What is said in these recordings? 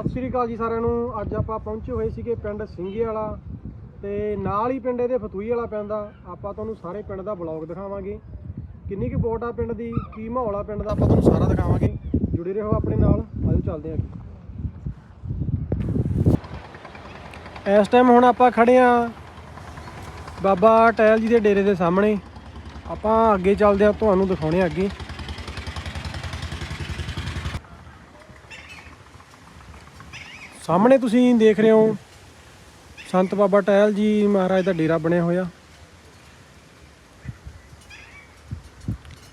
ਸਤਿ ਸ਼੍ਰੀ ਅਕਾਲ ਜੀ ਸਾਰਿਆਂ ਨੂੰ। ਅੱਜ ਆਪਾਂ ਪਹੁੰਚੇ ਹੋਏ ਸੀਗੇ ਪਿੰਡ ਸਿੰਘੇ ਵਾਲਾ ਤੇ ਨਾਲ ਹੀ ਪਿੰਡ ਇਹਦੇ ਫਤੂਈ ਵਾਲਾ ਪੈਂਦਾ ਆਪਾਂ ਤੁਹਾਨੂੰ ਸਾਰੇ ਪਿੰਡ ਦਾ ਬਲੌਗ ਦਿਖਾਵਾਂਗੇ। ਕਿੰਨੀ ਕੁ ਵੋਟ ਆ ਪਿੰਡ ਦੀ, ਕੀ ਮਾਹੌਲ ਆ ਪਿੰਡ ਦਾ ਆਪਾਂ ਤੁਹਾਨੂੰ ਸਾਰਾ ਦਿਖਾਵਾਂਗੇ। ਜੁੜੇ ਰਹੋ ਆਪਣੇ ਨਾਲ ਆਜੋ ਚੱਲਦੇ ਆਂ ਇਸ ਟਾਈਮ ਹੁਣ ਆਪਾਂ ਖੜੇ ਆ ਬਾਬਾ ਟੈਲ ਜੀ ਦੇ ਡੇਰੇ ਦੇ ਸਾਹਮਣੇ। ਆਪਾਂ ਅੱਗੇ ਚੱਲਦੇ ਆ ਤੁਹਾਨੂੰ ਦਿਖਾਉਣੇ ਆ ਅੱਗੇ। ਸਾਹਮਣੇ ਤੁਸੀਂ ਦੇਖ ਰਹੇ ਹੋ ਸੰਤ ਬਾਬਾ ਟਹਿਲ ਜੀ ਮਹਾਰਾਜ ਦਾ ਡੇਰਾ ਬਣਿਆ ਹੋਇਆ।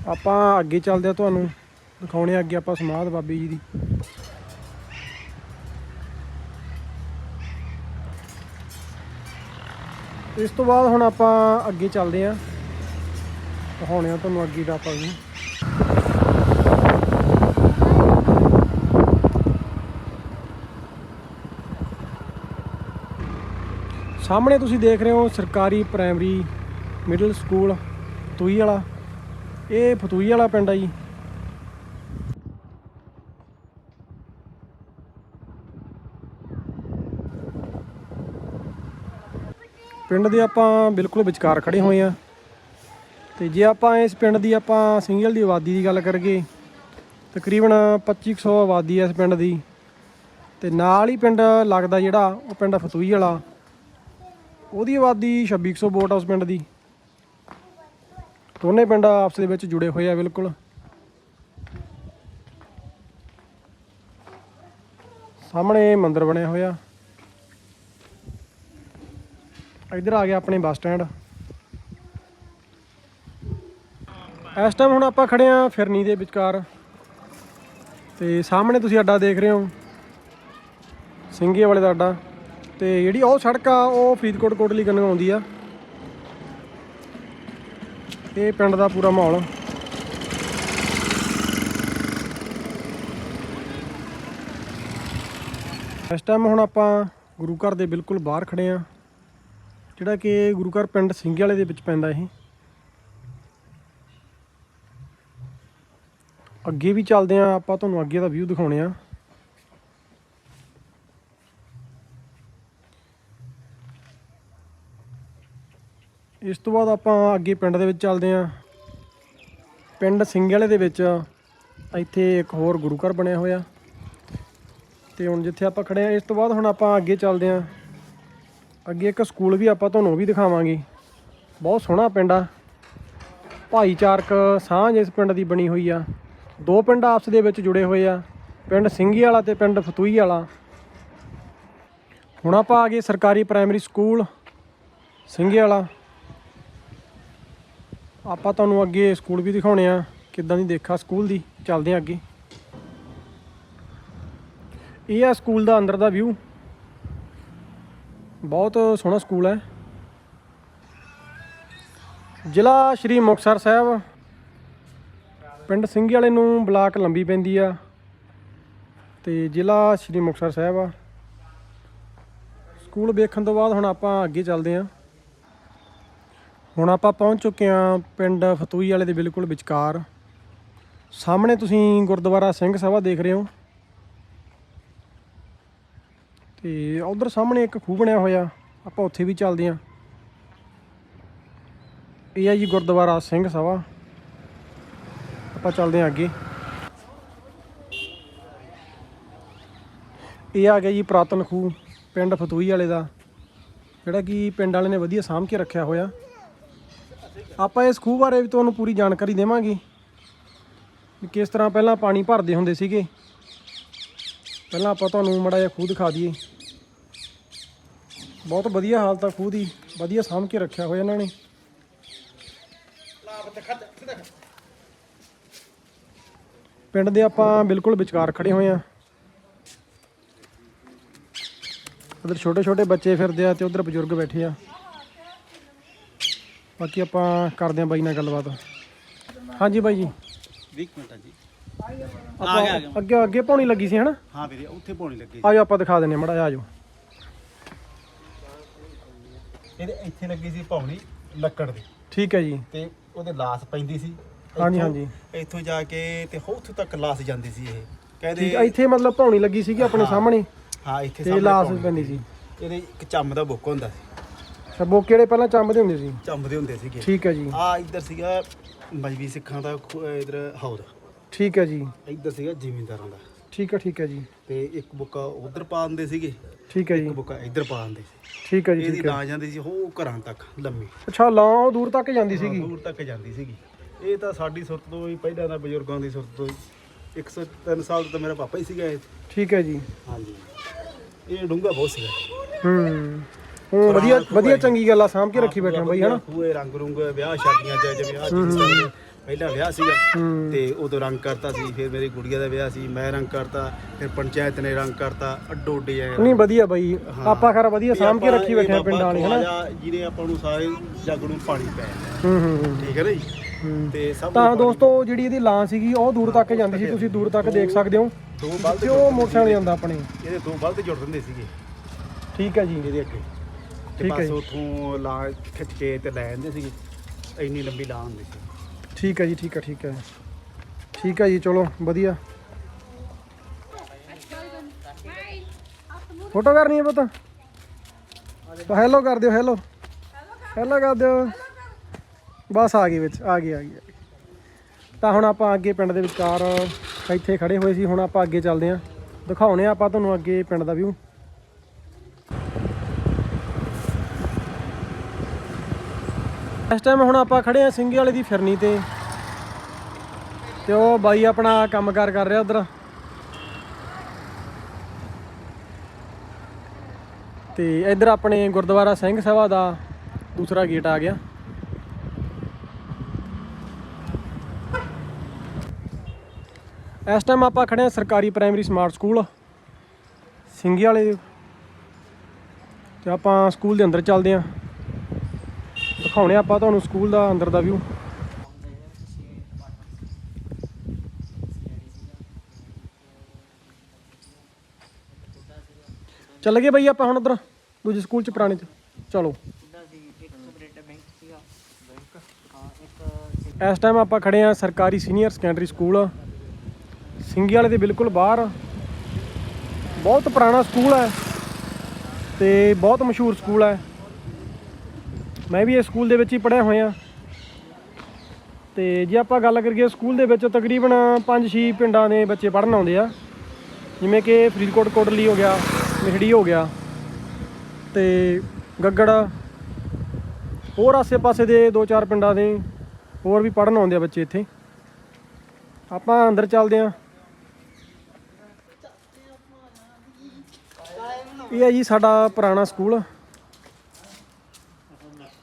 ਆਪਾਂ ਅੱਗੇ ਚੱਲਦੇ ਆ ਤੁਹਾਨੂੰ, ਦਿਖਾਉਣੇ ਆ ਅੱਗੇ ਆਪਾਂ ਸਮਾਧ ਬਾਬੇ ਜੀ ਦੀ। ਇਸ ਤੋਂ ਬਾਅਦ ਹੁਣ ਆਪਾਂ ਅੱਗੇ ਚੱਲਦੇ ਆ ਦਿਖਾਉਣੇ ਆ ਤੁਹਾਨੂੰ ਅੱਗੇ ਦਾ ਆਪਾਂ ਵੀ। ਸਾਹਮਣੇ ਤੁਸੀਂ ਦੇਖ ਰਹੇ ਹੋ ਸਰਕਾਰੀ ਪ੍ਰਾਇਮਰੀ ਮਿਡਲ ਸਕੂਲ ਫਤੂਈ ਵਾਲਾ। ਇਹ ਫਤੂਈ ਵਾਲਾ ਪਿੰਡ ਆ ਜੀ। ਪਿੰਡ ਦੇ ਆਪਾਂ ਬਿਲਕੁਲ ਵਿਚਕਾਰ ਖੜੇ ਹੋਏ ਆ ਤੇ ਜੇ ਆਪਾਂ ਇਸ ਪਿੰਡ ਦੀ ਆਪਾਂ ਸਿੰਗਲ ਦੀ ਆਬਾਦੀ ਦੀ ਗੱਲ ਕਰੀਏ, ਤਕਰੀਬਨ 2500 ਆਬਾਦੀ ਹੈ ਇਸ ਪਿੰਡ ਦੀ। ਤੇ ਨਾਲ ਹੀ ਪਿੰਡ ਲੱਗਦਾ ਜਿਹੜਾ, ਉਹ ਪਿੰਡ ਫਤੂਈ ਵਾਲਾ। ਉਹਦੀ ਆਬਾਦੀ 2600 ਵੋਟ ਆ ਉਸ ਪਿੰਡ ਦੀ। ਦੋਨੇ ਪਿੰਡ ਆਪਸ ਦੇ ਵਿੱਚ ਜੁੜੇ ਹੋਏ ਆ ਬਿਲਕੁਲ। ਸਾਹਮਣੇ ਮੰਦਿਰ ਬਣਿਆ ਹੋਇਆ। ਇੱਧਰ ਆ ਗਿਆ ਆਪਣੇ ਬੱਸ ਸਟੈਂਡ। ਇਸ ਟਾਈਮ ਹੁਣ ਆਪਾਂ ਖੜੇ ਆ ਫਿਰਨੀ ਦੇ ਵਿਚਕਾਰ। ਤੇ ਸਾਹਮਣੇ ਤੁਸੀਂ ਅੱਡਾ ਦੇਖ ਰਹੇ ਹੋ। ਸਿੰਘੇ ਵਾਲੇ ਦਾ ਅੱਡਾ। ਤੇ ਜਿਹੜੀ ਉਹ ਸੜਕ ਆ, ਉਹ ਫਰੀਦਕੋਟ ਕੋਟਲੀ ਕੰਨ ਆਉਂਦੀ ਆ। ਇਹ ਪਿੰਡ ਦਾ ਪੂਰਾ ਮਾਹੌਲ ਇਸ ਟਾਈਮ ਹੁਣ ਆਪਾਂ ਗੁਰੂ ਘਰ ਦੇ ਬਿਲਕੁਲ ਬਾਹਰ ਖੜੇ ਆ। ਜਿਹੜਾ ਕਿ ਗੁਰੂ ਘਰ ਪਿੰਡ ਸਿੰਘੇ ਵਾਲੇ ਦੇ ਵਿੱਚ ਪੈਂਦਾ ਇਹ। ਅੱਗੇ ਵੀ ਚੱਲਦੇ ਆ, ਆਪਾਂ ਤੁਹਾਨੂੰ ਅੱਗੇ ਦਾ ਵਿਊ ਦਿਖਾਉਣੇ ਆ। ਇਸ ਤੋਂ ਬਾਅਦ ਆਪਾਂ ਅੱਗੇ ਪਿੰਡ ਦੇ ਵਿੱਚ ਚੱਲਦੇ ਆਂ ਪਿੰਡ ਸਿੰਘ ਵਾਲੇ ਦੇ ਵਿੱਚ ਇੱਥੇ ਇੱਕ ਹੋਰ ਗੁਰੂ ਘਰ ਬਣਿਆ ਹੋਇਆ। ਤੇ ਹੁਣ ਜਿੱਥੇ ਆਪਾਂ ਖੜੇ ਆਂ ਇਸ ਤੋਂ ਬਾਅਦ ਹੁਣ ਆਪਾਂ ਅੱਗੇ ਚੱਲਦੇ ਆਂ ਅੱਗੇ ਇੱਕ ਸਕੂਲ ਵੀ ਆਪਾਂ ਤੁਹਾਨੂੰ ਉਹ ਵੀ ਦਿਖਾਵਾਂਗੇ। ਬਹੁਤ ਸੋਹਣਾ ਪਿੰਡ ਆ। ਭਾਈਚਾਰਕ ਸਾਂਝ ਇਸ ਪਿੰਡ ਦੀ ਬਣੀ ਹੋਈ ਆ। ਦੋ ਪਿੰਡ ਆਪਸ ਦੇ ਵਿੱਚ ਜੁੜੇ ਹੋਏ ਆ। ਪਿੰਡ ਸਿੰਘੀ ਵਾਲਾ ਤੇ ਪਿੰਡ ਫਤੂਈ ਵਾਲਾ ਹੁਣ ਆਪਾਂ ਆ ਗਏ ਸਰਕਾਰੀ ਪ੍ਰਾਇਮਰੀ ਸਕੂਲ ਸਿੰਘੀ ਵਾਲਾ ਆਪਾਂ ਤੁਹਾਨੂੰ ਅੱਗੇ ਸਕੂਲ ਵੀ ਦਿਖਾਉਣੇ ਆ, ਕਿੱਦਾਂ ਦੀ ਦੇਖਾ ਸਕੂਲ ਦੀ, ਚੱਲਦੇ ਆ ਅੱਗੇ। ਇਹ ਆ ਸਕੂਲ ਦਾ ਅੰਦਰ ਦਾ ਵਿਊ ਬਹੁਤ ਸੋਹਣਾ ਸਕੂਲ ਹੈ। ਜ਼ਿਲ੍ਹਾ ਸ਼੍ਰੀ ਮੁਕਤਸਰ ਸਾਹਿਬ। ਪਿੰਡ ਸਿੰਘੀ ਵਾਲੇ ਨੂੰ ਬਲਾਕ ਲੰਬੀ ਪੈਂਦੀ ਆ। ਤੇ ਜ਼ਿਲ੍ਹਾ ਸ਼੍ਰੀ ਮੁਕਤਸਰ ਸਾਹਿਬ ਆ। ਸਕੂਲ ਵੇਖਣ ਤੋਂ ਬਾਅਦ ਹੁਣ ਆਪਾਂ ਅੱਗੇ ਚੱਲਦੇ ਹਾਂ। ਹੁਣ ਆਪਾਂ ਪਹੁੰਚ ਚੁੱਕੇ ਹਾਂ ਪਿੰਡ ਫਤੂਈ ਵਾਲੇ ਦੇ ਬਿਲਕੁਲ ਵਿਚਕਾਰ। ਸਾਹਮਣੇ ਤੁਸੀਂ ਗੁਰਦੁਆਰਾ ਸਿੰਘ ਸਭਾ ਦੇਖ ਰਹੇ ਹੋ। ਤੇ ਉਧਰ ਸਾਹਮਣੇ ਇੱਕ ਖੂਹ ਬਣਿਆ ਹੋਇਆ, ਆਪਾਂ ਉੱਥੇ ਵੀ ਚੱਲਦੇ ਹਾਂ। ਇਹ ਹੈ ਜੀ ਗੁਰਦੁਆਰਾ ਸਿੰਘ ਸਭਾ। ਆਪਾਂ ਚੱਲਦੇ ਹਾਂ ਅੱਗੇ। ਇਹ ਆ ਗਿਆ ਜੀ ਪ੍ਰਾਤਨ ਖੂਹ ਪਿੰਡ ਫਤੂਈ ਵਾਲੇ ਦਾ, ਜਿਹੜਾ ਕਿ ਪਿੰਡ ਵਾਲੇ ਨੇ ਵਧੀਆ ਸਾਂਭ ਕੇ ਰੱਖਿਆ ਹੋਇਆ। ਆਪਾਂ ਇਸ ਖੂਹ ਬਾਰੇ ਵੀ ਤੁਹਾਨੂੰ ਪੂਰੀ ਜਾਣਕਾਰੀ ਦੇਵਾਂਗੇ ਵੀ ਕਿਸ ਤਰ੍ਹਾਂ ਪਹਿਲਾਂ ਪਾਣੀ ਭਰਦੇ ਹੁੰਦੇ ਸੀਗੇ। ਪਹਿਲਾਂ ਆਪਾਂ ਤੁਹਾਨੂੰ ਮੜਾ ਜਿਹਾ ਖੂਹ ਦਿਖਾ ਦਈਏ। ਬਹੁਤ ਵਧੀਆ ਹਾਲਤ ਆ ਖੂਹ ਦੀ, ਵਧੀਆ ਸਾਂਭ ਕੇ ਰੱਖਿਆ ਹੋਇਆ ਇਹਨਾਂ ਨੇ। ਪਿੰਡ ਦੇ ਆਪਾਂ ਬਿਲਕੁਲ ਵਿਚਕਾਰ ਖੜੇ ਹੋਏ ਆ ਉਧਰ ਛੋਟੇ ਛੋਟੇ ਬੱਚੇ ਫਿਰਦੇ ਆ ਤੇ ਉਧਰ ਬਜ਼ੁਰਗ ਬੈਠੇ ਆ। ਬਾਕੀ ਆਪਾਂ ਕਰਦੇ ਆ ਬਾਈ ਨਾਲ ਗੱਲਬਾਤ। ਹਾਂਜੀ ਬਾਈ ਜੀ। 20 ਮਿੰਟ ਆ ਜੀ। ਆਪਾਂ ਅੱਗੇ ਅੱਗੇ ਪਾਉਣੀ ਲੱਗੀ ਸੀ ਹਨਾ? ਹਾਂ ਵੀਰੇ ਉੱਥੇ ਪੌਣੀ ਲੱਗੀ ਆਜੋ ਆਪਾਂ ਦਿਖਾ ਦਿੰਨੇ ਮੜਾ ਆਜੋ। ਇਹਦੇ ਇੱਥੇ ਲੱਗੀ ਸੀ ਪੌਣੀ ਲੱਕੜ ਦੀ। ਠੀਕ ਹੈ ਜੀ। ਤੇ ਉਹਦੇ ਲਾਸ ਪੈਂਦੀ ਸੀ। ਹਾਂਜੀ, ਹਾਂਜੀ। ਇੱਥੋਂ ਜਾ ਕੇ ਤੇ ਉੱਥੋਂ ਤੱਕ ਲਾਸ ਜਾਂਦੀ ਸੀ ਇਹ। ਕਹਿੰਦੇ ਠੀਕ ਆ, ਇੱਥੇ ਮਤਲਬ ਪੌਣੀ ਲੱਗੀ ਸੀਗੀ ਆਪਣੇ ਸਾਹਮਣੇ। ਹਾਂ ਇੱਥੇ ਤੇ ਸਾਹਮਣੇ ਲਾਸ ਪੈਂਦੀ ਸੀ। ਇਹਦੇ ਇੱਕ ਚੰਮ ਦਾ ਬੁੱਕ ਹੁੰਦਾ ਸੀ। ਸਬੋ ਕਿਹੜੇ ਪਹਿਲਾਂ ਚੰਬਦੇ ਹੁੰਦੇ ਸੀ? ਚੰਮਦੇ ਹੁੰਦੇ ਸੀਗੇ। ਠੀਕ ਹੈ ਜੀ। ਆ ਇੱਧਰ ਸੀਗਾ ਮਜਬੀ ਸਿੱਖਾਂ ਦਾ ਇਧਰ ਹੌਦ। ਠੀਕ ਹੈ ਜੀ। ਇੱਧਰ ਸੀਗਾ ਜ਼ਿਮੀਂਦਾਰਾਂ ਦਾ। ਠੀਕ ਹੈ ਠੀਕ ਹੈ ਜੀ। ਤੇ ਇੱਕ ਬੁੱਕਾ ਉਧਰ ਪਾ ਦਿੰਦੇ ਸੀਗੇ। ਠੀਕ ਹੈ ਜੀ। ਇੱਕ ਬੁੱਕਾ ਇੱਧਰ ਪਾ ਦਿੰਦੇ ਸੀ। ਠੀਕ ਹੈ ਜੀ ਇਹਦੀ ਠੀਕ ਹੈ। ਲਾ ਜਾਂਦੀ ਸੀ ਉਹ ਘਰਾਂ ਤੱਕ ਲੰਮੀ। ਅੱਛਾ ਲਾਂ ਉਹ ਦੂਰ ਤੱਕ ਜਾਂਦੀ ਸੀਗੀ? ਦੂਰ ਤੱਕ ਜਾਂਦੀ ਸੀਗੀ। ਇਹ ਤਾਂ ਸਾਡੀ ਸੁਰਤ ਤੋਂ ਹੀ ਪਹਿਲਾਂ ਦਾ ਬਜ਼ੁਰਗਾਂ ਦੀ ਸੁਰਤ ਤੋਂ ਹੀ। 103 ਸਾਲ ਦਾ ਤਾਂ ਮੇਰਾ ਪਾਪਾ ਹੀ ਸੀਗਾ ਇਹ। ਠੀਕ ਹੈ ਜੀ। ਹਾਂਜੀ। ਇਹ ਡੂੰਗਾ ਬਹੁਤ ਸੀਗਾ। ਹੂੰ। ਹੂੰ ਵਧੀਆ ਵਧੀਆ ਚੰਗੀ ਗੱਲ ਆ ਸਾਂਭ ਕੇ ਰੱਖੀ ਬੈਠੇ ਆ ਬਾਈ ਹਨਾ? ਖੂਏ ਰੰਗ ਰੁੰਗ ਵਿਆਹ ਸ਼ਾਦੀਆਂ ਚ ਜਿਵੇਂ ਆ ਦੇ ਪਹਿਲਾਂ ਵਿਆਹ ਸੀਗਾ ਤੇ ਉਦੋਂ ਰੰਗ ਕਰਤਾ ਸੀ ਫਿਰ ਮੇਰੀ ਗੁੜੀਆ ਦਾ ਵਿਆਹ ਸੀ ਮੈਂ ਰੰਗ ਕਰਤਾ ਫਿਰ ਪੰਚਾਇਤ ਨੇ ਰੰਗ ਕਰਤਾ ਅੱਡੋ ਅੱਡੇ ਆਏ ਨਹੀਂ ਵਧੀਆ ਬਾਈ। ਆਪਾਂ ਖਰਾ ਵਧੀਆ ਸਾਂਭ ਕੇ ਰੱਖੀ ਬੈਠੇ ਆ ਪਿੰਡਾਂ ਵਾਲੇ ਹਨਾ ਜਿਹਨੇ ਆਪਾਂ ਨੂੰ ਸਾਰੇ ਜੱਗ ਨੂੰ ਪਾਣੀ ਪਾਇਆ ਹੂੰ ਹੂੰ ਠੀਕ ਹੈ ਨਾ ਜੀ? ਤੇ ਸਭ ਤਾਂ ਦੋਸਤੋ ਜਿਹੜੀ ਇਹਦੀ ਲਾਂ ਸੀਗੀ ਉਹ ਦੂਰ ਤੱਕ ਜਾਂਦੀ ਸੀ ਤੁਸੀਂ ਦੂਰ ਤੱਕ ਦੇਖ ਸਕਦੇ ਹੋ। ਦੋ ਬਲਦ ਉਹ ਮੋਟਰਸਾਈਕਲ ਜਾਂਦਾ ਆਪਣੇ। ਇਹਦੇ ਦੋ ਬਲਦ ਜੁੜ ਦਿੰਦੇ ਸੀਗੇ। ਠੀਕ ਹੈ ਜੀ। ਇਹਦੇ ਅੱਗੇ। ਤੇ ਠੀਕ ਹੈ ਬਸ ਜੀ। ਉਥੋਂ ਲਾ ਖਿੱਚ ਕੇ ਤੇ ਲੈ ਜਾਂਦੇ ਸੀਗੇ। ਇੰਨੀ ਲੰਬੀ ਲਾ ਹੁੰਦੀ ਸੀ। ਠੀਕ ਹੈ ਜੀ ਠੀਕ ਹੈ ਠੀਕ ਹੈ। ਠੀਕ ਹੈ ਜੀ ਚਲੋ ਵਧੀਆ। ਫੋਟੋ ਕਰਨੀ ਹੈ ਪੁੱਤ। ਤਾਂ ਹੈਲੋ ਕਰ ਦਿਓ ਹੈਲੋ ਹੈਲੋ ਕਰ ਦਿਓ। ਬਸ ਆ ਗਈ ਵਿੱਚ ਆ ਗਈ ਆ ਗਈ ਆ ਗਈ। ਤਾਂ ਹੁਣ ਆਪਾਂ ਅੱਗੇ ਪਿੰਡ ਦੇ ਵਿਚਕਾਰ ਇੱਥੇ ਖੜੇ ਹੋਏ ਸੀ ਹੁਣ ਆਪਾਂ ਅੱਗੇ ਚੱਲਦੇ ਆਂ ਦਿਖਾਉਣੇ ਆ ਆਪਾਂ ਤੁਹਾਨੂੰ ਅੱਗੇ ਪਿੰਡ ਦਾ ਵਿਊ ਇਸ ਟਾਈਮ ਹੁਣ ਆਪਾਂ ਖੜੇ ਆ ਸਿੰਘੇ ਵਾਲੇ ਦੀ ਫਿਰਨੀ ਤੇ। ਤੇ ਉਹ ਬਾਈ ਆਪਣਾ ਕੰਮਕਾਰ ਕਰ ਰਿਹਾ ਉਧਰ। ਤੇ ਇੱਧਰ ਆਪਣੇ ਗੁਰਦੁਆਰਾ ਸਿੰਘ ਸਭਾ ਦਾ ਦੂਸਰਾ ਗੇਟ ਆ ਗਿਆ। ਇਸ ਟਾਈਮ ਆਪਾਂ ਖੜੇ ਆ ਸਰਕਾਰੀ ਪ੍ਰਾਇਮਰੀ ਸਮਾਰਟ ਸਕੂਲ ਸਿੰਘੇ ਵਾਲੇ ਦੇ। ਤੇ ਆਪਾਂ ਸਕੂਲ ਦੇ ਅੰਦਰ ਚੱਲਦੇ ਆਂ ਦਿਖਾਉਣੇ ਆਪਾਂ ਤੁਹਾਨੂੰ ਸਕੂਲ ਦਾ, ਅੰਦਰ ਦਾ ਵਿਊ ਚੱਲ ਗਏ ਬਈ ਆਪਾਂ ਹੁਣ ਉਧਰ, ਦੂਜੇ ਸਕੂਲ ਚ ਪੁਰਾਣੇ ਚ। ਚਲੋ। ਇਸ ਟਾਈਮ ਆਪਾਂ ਖੜੇ ਆ ਸਰਕਾਰੀ ਸੀਨੀਅਰ ਸੈਕੰਡਰੀ ਸਕੂਲ ਸਿੰਘੀ ਵਾਲੇ ਦੇ ਬਿਲਕੁਲ ਬਾਹਰ। ਬਹੁਤ ਪੁਰਾਣਾ ਸਕੂਲ ਹੈ। ਤੇ ਬਹੁਤ ਮਸ਼ਹੂਰ ਸਕੂਲ ਹੈ। ਮੈਂ ਵੀ ਇਸ ਸਕੂਲ ਦੇ ਵਿੱਚ ਹੀ ਪੜ੍ਹਿਆ ਹੋਇਆ। ਤੇ ਜੇ ਆਪਾਂ ਗੱਲ ਕਰੀਏ ਸਕੂਲ ਦੇ ਵਿੱਚ, ਤਕਰੀਬਨ 5-6 ਪਿੰਡਾਂ ਦੇ ਬੱਚੇ ਪੜ੍ਹਨ ਆਉਂਦੇ ਆ। ਜਿਵੇਂ ਕਿ ਫਰੀਦਕੋਟ, ਕੋਟਲੀ ਹੋ ਗਿਆ, ਮਿਹੜੀ ਹੋ ਗਿਆ ਤੇ ਗੱਗੜ, ਹੋਰ ਆਸੇ-ਪਾਸੇ ਦੇ 2-4 ਪਿੰਡਾਂ ਦੇ ਹੋਰ ਵੀ ਪੜ੍ਹਨ ਆਉਂਦੇ ਆ ਬੱਚੇ ਇੱਥੇ। ਆਪਾਂ ਅੰਦਰ ਚੱਲਦੇ ਆ ਇਹ ਹੈ ਜੀ ਸਾਡਾ ਪੁਰਾਣਾ ਸਕੂਲ।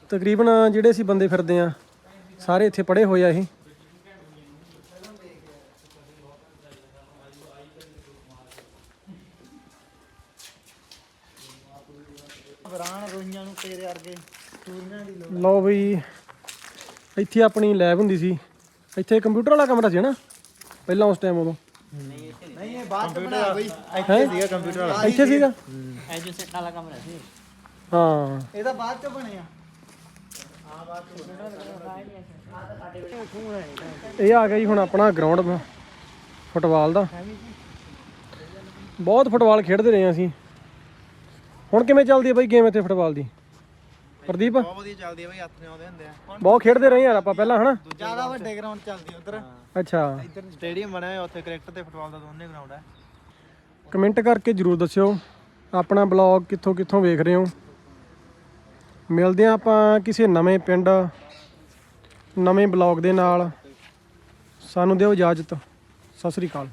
ਤਕਰੀਬਨ ਜਿਹੜੇ ਅਸੀਂ ਬੰਦੇ ਫਿਰਦੇ ਆ ਸਾਰੇ ਇੱਥੇ ਪੜ੍ਹੇ ਹੋਏ ਆ ਇਹ। ਬਰਾਨ ਰੋਈਆਂ ਨੂੰ ਤੇਰੇ ਵਰਗੇ ਚੂਰੀਆਂ ਦੀ ਲੋੜ। ਲਓ ਬਈ ਇੱਥੇ ਆਪਣੀ ਲੈਬ ਹੁੰਦੀ ਸੀ। ਇੱਥੇ ਕੰਪਿਊਟਰ ਵਾਲਾ ਕਮਰਾ ਸੀ ਨਾ ਪਹਿਲਾਂ ਉਸ ਟਾਈਮ ਉਦੋਂ। ਨਹੀਂ ਇਹ ਬਾਅਦ ਚ ਬਣਾਇਆ ਬਈ। ਹੈ? ਸੀਗਾ ਕੰਪਿਊਟਰ ਵਾਲਾ। ਇੱਥੇ ਸੀਗਾ? ਐਜੋ ਸੈਟ ਵਾਲਾ ਕਮਰਾ ਸੀ। ਹਾਂ। ਇਹਦਾ ਬਾਅਦ ਚ ਬਣਿਆ। ਇਹ ਆ ਗਿਆ ਜੀ ਹੁਣ ਆਪਣਾ ਗਰਾਊਂਡ ਫੁੱਟਬਾਲ ਦਾ। ਬਹੁਤ ਫੁੱਟਬਾਲ ਖੇਡਦੇ ਰਹੇ ਅਸੀਂ। ਹੁਣ ਕਿਵੇਂ ਚੱਲਦੀ ਹੈ ਬਾਈ ਗੇਮ ਇੱਥੇ ਫੁੱਟਬਾਲ ਦੀ? ਪ੍ਰਦੀਪ? ਬਹੁਤ ਵਧੀਆ ਚੱਲਦੀ ਹੈ ਬਈ ਹੱਥ ਨੇ ਆਉਂਦੇ ਹੁੰਦੇ ਆ। ਬਹੁਤ ਖੇਡਦੇ ਰਹੇ ਯਾਰ ਆਪਾਂ ਪਹਿਲਾਂ ਹਨਾ? ਜ਼ਿਆਦਾ ਵੱਡੇ ਗਰਾਊਂਡ ਚੱਲਦੀ ਉਧਰ। ਅੱਛਾ। ਇੱਧਰ ਸਟੇਡੀਅਮ ਬਣਿਆ ਹੋਇਆ ਉੱਥੇ ਕ੍ਰਿਕਟ ਤੇ ਫੁੱਟਬਾਲ ਦਾ ਦੋਨੇ ਗਰਾਊਂਡ ਹੈ ਕਮੈਂਟ ਕਰਕੇ ਜਰੂਰ ਦੱਸਿਓ। ਆਪਣਾ ਬਲੌਗ ਕਿੱਥੋਂ ਕਿੱਥੋਂ ਵੇਖ ਰਹੇ ਹੋ? ਮਿਲਦੇ ਹਾਂ ਆਪਾਂ ਕਿਸੇ ਨਵੇਂ ਪਿੰਡ, ਨਵੇਂ ਬਲੌਗ ਦੇ ਨਾਲ। ਸਾਨੂੰ ਦਿਓ ਇਜਾਜ਼ਤ। ਸਤਿ ਸ੍ਰੀ ਅਕਾਲ।